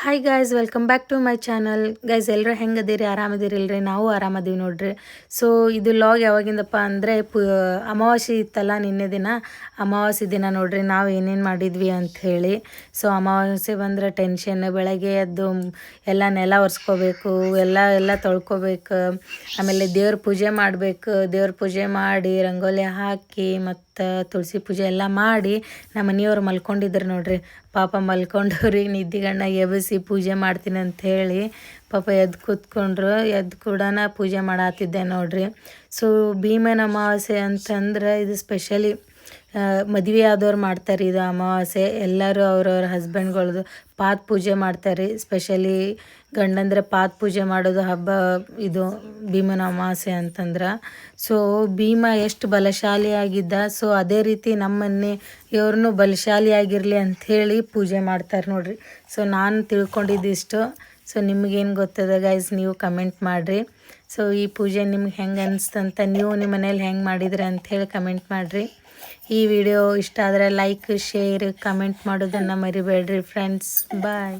Hi guys welcome back to my channel guys ಎಲ್ಲರೂ ಹೆಂಗದಿರಿ? ಆರಾಮದಿರಿಲ್ರಿ? ನಾವು ಆರಾಮದೀವಿ ನೋಡ್ರಿ. ಸೊ ಇದು ಲಾಗ್ ಯಾವಾಗಿಂದಪ್ಪ ಅಂದರೆ, ಪು, ಅಮಾವಾಸ್ಯೆ ಇತ್ತಲ್ಲ ನಿನ್ನೆ ದಿನ. ಅಮಾವಾಸ್ಯೆ ದಿನ ನೋಡ್ರಿ, ನಾವು ಏನೇನು ಮಾಡಿದ್ವಿ ಅಂತ ಹೇಳಿ. ಸೊ ಅಮಾವಾಸ್ಯೆ ಬಂದರೆ ಟೆನ್ಷನ್ ಬೆಳಗ್ಗೆ ಎದ್ದು ಎಲ್ಲ ನೆಲ ಒರೆಸ್ಕೋಬೇಕು, ಎಲ್ಲ ಎಲ್ಲ ತೊಳ್ಕೊಬೇಕು. ಆಮೇಲೆ ದೇವ್ರ ಪೂಜೆ ಮಾಡಬೇಕು. ದೇವ್ರ ಪೂಜೆ ಮಾಡಿ, ರಂಗೋಲಿ ಹಾಕಿ, ಮತ್ತು ತುಳಸಿ ಪೂಜೆ ಎಲ್ಲ ಮಾಡಿ, ನಮ್ಮ ಮನೆಯವ್ರು ಮಲ್ಕೊಂಡಿದ್ರು ನೋಡ್ರಿ. ಪಾಪ ಮಲ್ಕೊಂಡವ್ರಿಗೆ ನಿದ್ದಿಗಣ್ಣ ಎಬ್ಬಿಸಿ. ಪೂಜೆ ಮಾಡ್ತೀನಿ ಅಂತ ಹೇಳಿ ಪಾಪ ಎದ್ದು ಕೂತ್ಕೊಂಡ್ರು ಎದ್ದು ಕೂಡ ಪೂಜೆ ಮಾಡತ್ತಿದ್ದೆ ನೋಡ್ರಿ. ಸೊ ಭೀಮನ ಅಮಾವಾಸ್ಯೆ ಅಂತಂದ್ರೆ ಇದು ಸ್ಪೆಷಲಿ ಮದುವೆ ಆದವ್ರು ಮಾಡ್ತಾರೆ ಇದು ಅಮಾವಾಸ್ಯೆ. ಎಲ್ಲರೂ ಅವ್ರವ್ರ ಹಸ್ಬೆಂಡ್ಗಳದ್ದು ಪಾತ್ ಪೂಜೆ ಮಾಡ್ತಾರೆ. ಸ್ಪೆಷಲಿ ಗಂಡಂದ್ರೆ ಪಾತ್ ಪೂಜೆ ಮಾಡೋದು ಹಬ್ಬ ಇದು ಭೀಮನ ಅಮಾವಾಸ್ಯೆ ಅಂತಂದ್ರೆ. ಸೊ ಭೀಮ ಎಷ್ಟು ಬಲಶಾಲಿಯಾಗಿದ್ದ. ಸೊ ಅದೇ ರೀತಿ ನಮ್ಮನ್ನೇ ಮನೆ ಇವ್ರನ್ನೂ ಬಲಶಾಲಿಯಾಗಿರಲಿ ಅಂಥೇಳಿ ಪೂಜೆ ಮಾಡ್ತಾರೆ ನೋಡ್ರಿ. ಸೊ ನಾನು ತಿಳ್ಕೊಂಡಿದ್ದಿಷ್ಟು ಸೊ ನಿಮಗೇನು ಗೊತ್ತದ ಗೈಸ್ ನೀವು ಕಮೆಂಟ್ ಮಾಡಿರಿ. ಸೊ ಈ ಪೂಜೆ ನಿಮ್ಗೆ ಹೆಂಗೆ ಅನಿಸ್ತಂತ ನೀವು ನಿಮ್ಮ ಮನೇಲಿ ಹೆಂಗೆ ಮಾಡಿದ್ರಿ ಅಂಥೇಳಿ ಕಮೆಂಟ್ ಮಾಡಿರಿ. ಈ ವಿಡಿಯೋ ಇಷ್ಟ ಆದರೆ ಲೈಕ್ ಶೇರ್ ಕಮೆಂಟ್ ಮಾಡೋದನ್ನು ಮರಿಬೇಡ್ರಿ ಫ್ರೆಂಡ್ಸ್ ಬಾಯ್